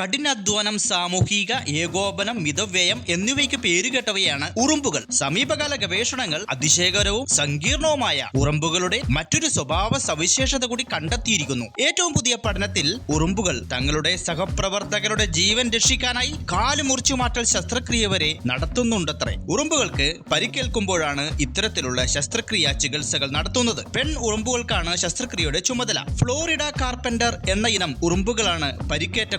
കഠിനാധ്വാനം സാമൂഹിക ഏകോപനം മിതവ്യയം എന്നിവയ്ക്ക് പേരുകേട്ടവയാണ് ഉറുമ്പുകൾ. സമീപകാല ഗവേഷണങ്ങൾ അതിശയകരവും സങ്കീർണവുമായ ഉറുമ്പുകളുടെ മറ്റൊരു സ്വഭാവ സവിശേഷത കൂടി കണ്ടെത്തിയിരിക്കുന്നു. ഏറ്റവും പുതിയ പഠനത്തിൽ ഉറുമ്പുകൾ തങ്ങളുടെ സഹപ്രവർത്തകരുടെ ജീവൻ രക്ഷിക്കാനായി കാൽ മുറിച്ചുമാറ്റൽ ശസ്ത്രക്രിയ വരെ നടത്തുന്നുണ്ടത്രേ. ഉറുമ്പുകൾക്ക് പരിക്കേൽക്കുമ്പോഴാണ് ഇത്തരത്തിലുള്ള ശസ്ത്രക്രിയ ചികിത്സകൾ നടത്തുന്നത്. പെൺ ഉറുമ്പുകൾക്കാണ് ശസ്ത്രക്രിയയുടെ ചുമതല. ഫ്ലോറിഡ കാർപ്പന്റർ എന്ന ഇനം ഉറുമ്പുകളാണ് പരിക്കേറ്റ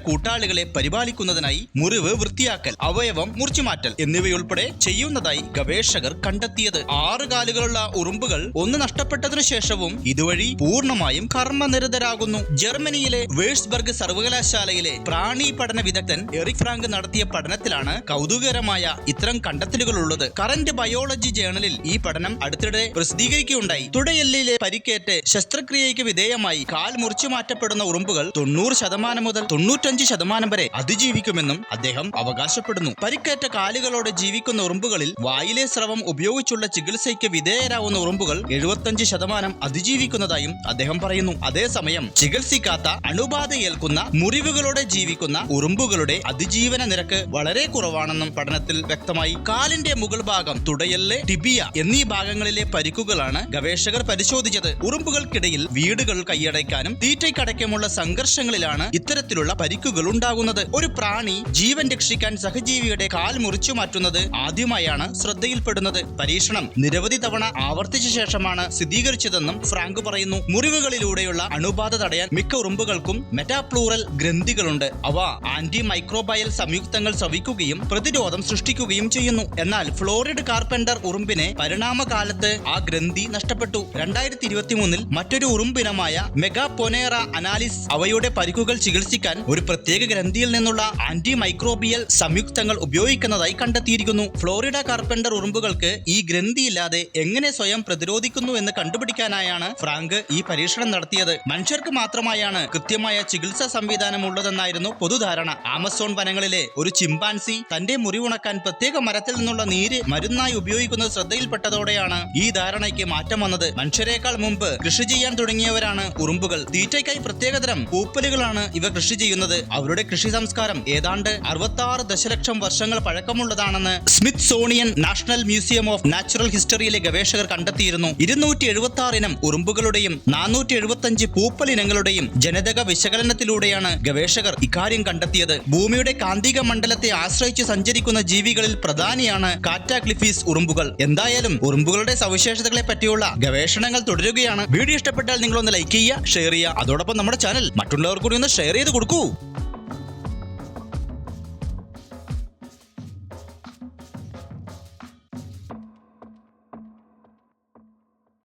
കൂട്ടാളികളെ പരിപാലിക്കുന്നതിനായി മുറിവ് വൃത്തിയാക്കൽ അവയവം മുറിച്ചുമാറ്റൽ എന്നിവയുൾപ്പെടെ ചെയ്യുന്നതായി ഗവേഷകർ കണ്ടെത്തിയത്. ആറ് കാലുകളുള്ള ഉറുമ്പുകൾ ഒന്ന് നഷ്ടപ്പെട്ടതിനു ശേഷവും ഇതുവഴി പൂർണമായും കർമ്മനിരതരാകുന്നു. ജർമ്മനിയിലെ വേഴ്സ്ബർഗ് സർവകലാശാലയിലെ പ്രാണി പഠന വിദഗ്ധൻ എറിക് ഫ്രാങ്ക് നടത്തിയ പഠനത്തിലാണ് കൗതുകകരമായ ഇത്തരം കണ്ടെത്തലുകൾ ഉള്ളത് കറന്റ് ബയോളജി ജേണലിൽ ഈ പഠനം അടുത്തിടെ പ്രസിദ്ധീകരിക്കുകയുണ്ടായി. തുടയെല്ലിലെ പരിക്കേറ്റ് ശസ്ത്രക്രിയയ്ക്ക് വിധേയമായി കാൽ മുറിച്ചു മാറ്റപ്പെടുന്ന ഉറുമ്പുകൾ തൊണ്ണൂറ് ശതമാനം മുതൽ തൊണ്ണൂറ്റഞ്ച് ശതമാനം വരെ അതിജീവിക്കുമെന്നും അദ്ദേഹം അവകാശപ്പെടുന്നു. പരിക്കേറ്റ കാലുകളോടെ ജീവിക്കുന്ന ഉറുമ്പുകളിൽ വായിലെ സ്രവം ഉപയോഗിച്ചുള്ള ചികിത്സയ്ക്ക് വിധേയരാവുന്ന ഉറുമ്പുകൾ എഴുപത്തഞ്ച് ശതമാനം അതിജീവിക്കുന്നതായും അദ്ദേഹം പറയുന്നു. അതേസമയം ചികിത്സിക്കാത്ത അണുബാധയേൽക്കുന്ന മുറിവുകളോടെ ജീവിക്കുന്ന ഉറുമ്പുകളുടെ അതിജീവന നിരക്ക് വളരെ കുറവാണെന്നും പഠനത്തിൽ വ്യക്തമായി. കാലിന്റെ മുകൾ ഭാഗം തുടയല്ല് ടിബിയ എന്നീ ഭാഗങ്ങളിലെ പരിക്കുകളാണ് ഗവേഷകർ പരിശോധിച്ചത്. ഉറുമ്പുകൾക്കിടയിൽ വീടുകൾ കൈയടയ്ക്കാനും തീറ്റയ്ക്കടക്കമുള്ള സംഘർഷങ്ങളിലാണ് ഇത്തരത്തിലുള്ള പരിക്കുകൾ ഉണ്ടാകുന്നത് ഒരു പ്രാണി ജീവൻ രക്ഷിക്കാൻ സഹജീവിയുടെ കാൽ മുറിച്ചു മാറ്റുന്നത് ആദ്യമായാണ് ശ്രദ്ധയിൽപ്പെടുന്നത്. പരീക്ഷണം നിരവധി തവണ ആവർത്തിച്ച ശേഷമാണ് സ്ഥിരീകരിച്ചതെന്നും ഫ്രാങ്ക് പറയുന്നു. മുറിവുകളിലൂടെയുള്ള അണുബാധ തടയാൻ മിക്ക ഉറുമ്പുകൾക്കും മെറ്റാപ്ലൂറൽ ഗ്രന്ഥികളുണ്ട്. അവ ആന്റി മൈക്രോബയൽ സംയുക്തങ്ങൾ ശ്രവിക്കുകയും പ്രതിരോധം സൃഷ്ടിക്കുകയും ചെയ്യുന്നു. എന്നാൽ ഫ്ലോറിഡ് കാർപ്പന്റർ ഉറുമ്പിനെ പരിണാമകാലത്ത് ആ ഗ്രന്ഥി നഷ്ടപ്പെട്ടു. രണ്ടായിരത്തി ഇരുപത്തി മൂന്നിൽ മറ്റൊരു ഉറുമ്പിനമായ മെഗാ പൊനേറ അനാലിസ് അവയുടെ പരിക്കുകൾ ചികിത്സിക്കാൻ ഒരു പ്രത്യേക ഗ്രന്ഥിയിൽ നിന്നുള്ള ആന്റി മൈക്രോബിയൽ സംയുക്തങ്ങൾ ഉപയോഗിക്കുന്നതായി കണ്ടെത്തിയിരിക്കുന്നു. ഫ്ലോറിഡ കാർപ്പന്റർ ഉറുമ്പുകൾക്ക് ഈ ഗ്രന്ഥിയില്ലാതെ എങ്ങനെ സ്വയം പ്രതിരോധിക്കുന്നു എന്ന് കണ്ടുപിടിക്കാനായാണ് ഫ്രാങ്ക് ഈ പരീക്ഷണം നടത്തിയത്. മനുഷ്യർക്ക് മാത്രമായാണ് കൃത്യമായ ചികിത്സാ സംവിധാനം ഉള്ളതെന്നായിരുന്നു പൊതുധാരണ. ആമസോൺ വനങ്ങളിലെ ഒരു ചിമ്പാൻസി തന്റെ മുറിവുണക്കാൻ പ്രത്യേക മരത്തിൽ നിന്നുള്ള നീര് മരുന്നായി ഉപയോഗിക്കുന്നത് ശ്രദ്ധയിൽപ്പെട്ടതോടെയാണ് ഈ ധാരണയ്ക്ക് മാറ്റം വന്നത്. മനുഷ്യരെക്കാൾ മുമ്പ് കൃഷി ചെയ്യാൻ തുടങ്ങിയവരാണ് ഉറുമ്പുകൾ. തീറ്റയ്ക്കായി പ്രത്യേകതരം പൂപ്പലുകളാണ് ഇവ കൃഷി ചെയ്യുന്നത്. അവരുടെ കൃഷി സംസ്കാരം. ഏതാണ്ട് അറുപത്തി ആറ് ദശലക്ഷം വർഷങ്ങൾ പഴക്കമുള്ളതാണെന്ന് Smithsonian national museum of natural ഹിസ്റ്ററിയിലെ ഗവേഷകർ കണ്ടെത്തിയിരുന്നു. ഇരുന്നൂറ്റി എഴുപത്തി ആറിനം ഉറുമ്പുകളുടെയും നാനൂറ്റി എഴുപത്തി അഞ്ച് പൂപ്പൽ ഇനങ്ങളുടെയും ജനിതക വിശകലനത്തിലൂടെയാണ് ഗവേഷകർ ഇക്കാര്യം കണ്ടെത്തിയത്. ഭൂമിയുടെ കാന്തിക മണ്ഡലത്തെ ആശ്രയിച്ച് സഞ്ചരിക്കുന്ന ജീവികളിൽ പ്രധാനിയാണ് കാറ്റാക്ലിഫീസ് ഉറുമ്പുകൾ. എന്തായാലും ഉറുമ്പുകളുടെ സവിശേഷതകളെ പറ്റിയുള്ള ഗവേഷണങ്ങൾ തുടരുകയാണ്. വീഡിയോ ഇഷ്ടപ്പെട്ടാൽ നിങ്ങളൊന്ന് ലൈക്ക് ചെയ്യുക ഷെയർ ചെയ്യുക. അതോടൊപ്പം നമ്മുടെ ചാനൽ മറ്റുള്ളവർ കൂടി ഒന്ന് ഷെയർ ചെയ്ത് കൊടുക്കൂ.